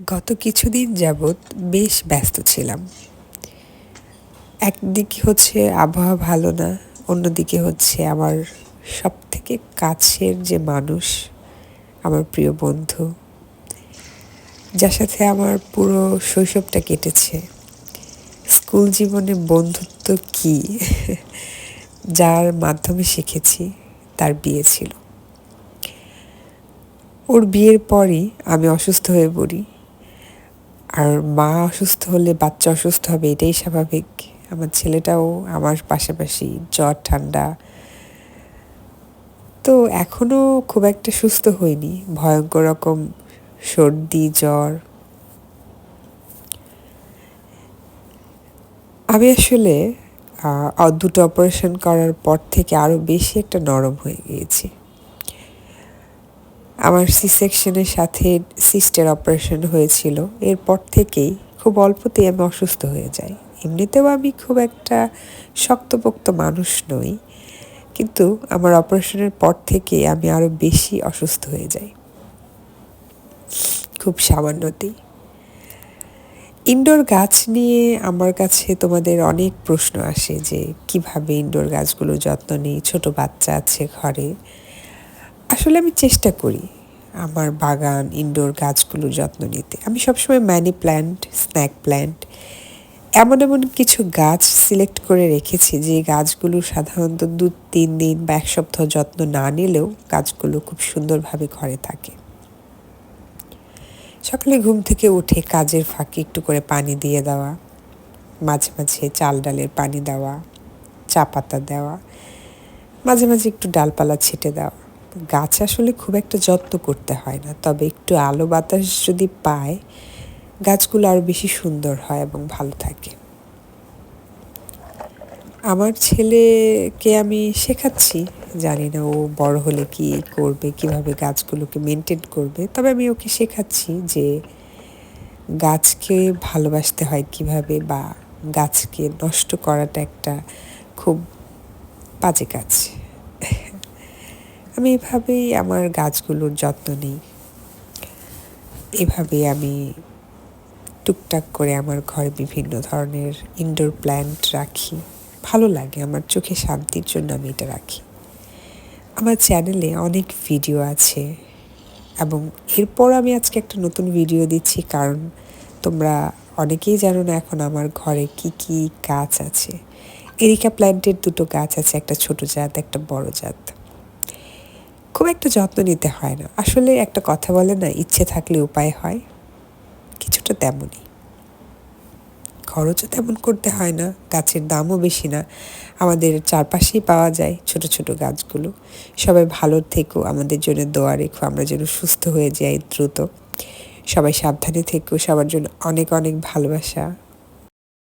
গত কিছুদিন যাবৎ বেশ ব্যস্ত ছিলাম। একদিকে হচ্ছে আবহাওয়া ভালো না, অন্যদিকে হচ্ছে আমার সব থেকে কাছের যে মানুষ, আমার প্রিয় বন্ধু, যার সাথে আমার পুরো শৈশবটা কেটেছে। স্কুল জীবনে বন্ধুত্ব কি, যার মাধ্যমে শিখেছি, তার বিয়ে ছিল। ওর বিয়ের পরই আমি অসুস্থ হয়ে পড়ি। আর মা অসুস্থ হলে বাচ্চা অসুস্থ হবে, এটাই স্বাভাবিক। আমার ছেলেটাও আমার পাশাপাশি জ্বর, ঠান্ডা। তো এখনও খুব একটা সুস্থ হইনি। ভয়ঙ্কর রকম সর্দি, জ্বর। আমি আসলে দুটো অপারেশন করার পর থেকে আরও বেশি একটা নরম হয়ে গিয়েছি। আমার সি সেকশনের সাথে সিস্টের অপারেশন হয়েছিল। এরপর থেকেই খুব অল্পতেই আমি অসুস্থ হয়ে যাই। এমনিতেও আমি খুব একটা শক্তপোক্ত মানুষ নই, কিন্তু আমার অপারেশনের পর থেকে আমি আরও বেশি অসুস্থ হয়ে যাই। খুব সামান্যতেই। ইনডোর গাছ নিয়ে আমার কাছে তোমাদের অনেক প্রশ্ন আসে যে, কীভাবে ইনডোর গাছগুলো যত্ন নিই? ছোট বাচ্চা আছে ঘরে। আসলে আমি চেষ্টা করি। আমার বাগান ইনডোর গাছগুলোর যত্ন নিতে। আমি সবসময় ম্যানি প্ল্যান্ট স্ন্যাক প্ল্যান্ট এমন এমন কিছু গাছ সিলেক্ট করে রেখেছি যে গাছগুলো সাধারণত দু, তিন দিন বা এক সপ্তাহ যত্ন না নিলেও গাছগুলো খুব সুন্দরভাবে ঘরে থাকে। সকালে ঘুম থেকে উঠে কাজের ফাঁকে একটু করে পানি দিয়ে দেওয়া, মাঝে মাঝে চাল ডালের পানি দেওয়া, চা পাতা দেওয়া, মাঝে মাঝে একটু ডালপালা ছিটে দেওয়া। গাছ আসলে খুব একটা যত্ন করতে হয় না। তবে একটু আলো বাতাস যদি পায়, গাছগুলো আরও বেশি সুন্দর হয় এবং ভালো থাকে। আমার ছেলেকে আমি শেখাচ্ছি, জানি না ও বড় হলে কি করবে, কীভাবে গাছগুলোকে মেনটেন করবে। তবে আমি ওকে শেখাচ্ছি যে গাছকে ভালোবাসতে হয় কীভাবে বা গাছকে নষ্ট করাটা একটা খুব বাজে কাজ। আমি এভাবেই আমার গাছগুলোর যত্ন নিই। এভাবেই আমি টুকটাক করে আমার ঘরে বিভিন্ন ধরনের ইনডোর প্ল্যান্ট রাখি। ভালো লাগে, আমার চোখে শান্তির জন্য আমি এটা রাখি। আমার চ্যানেলে অনেক ভিডিও আছে এবং এরপর আমি আজকে একটা নতুন ভিডিও দিচ্ছি কারণ তোমরা অনেকেই জানো না এখন আমার ঘরে কি কি গাছ আছে। এরিকা প্ল্যান্টের দুটো গাছ আছে, একটা ছোট জাত, একটা বড় জাত। খুব একটা যত্ন নিতে হয় না। আসলে একটা কথা বলে না, ইচ্ছে থাকলে উপায় হয়। কিছুটা তেমনই। খরচও তেমন করতে হয় না, গাছের দামও বেশি না। আমাদের চারপাশেই পাওয়া যায় ছোট ছোট গাছগুলো। সবাই ভালো থেকো, আমাদের জন্য দোয়া রেখো, আমরা যেন সুস্থ হয়ে যাই দ্রুত। সবাই সাবধানে থেকো, সবার জন্য অনেক অনেক ভালোবাসা।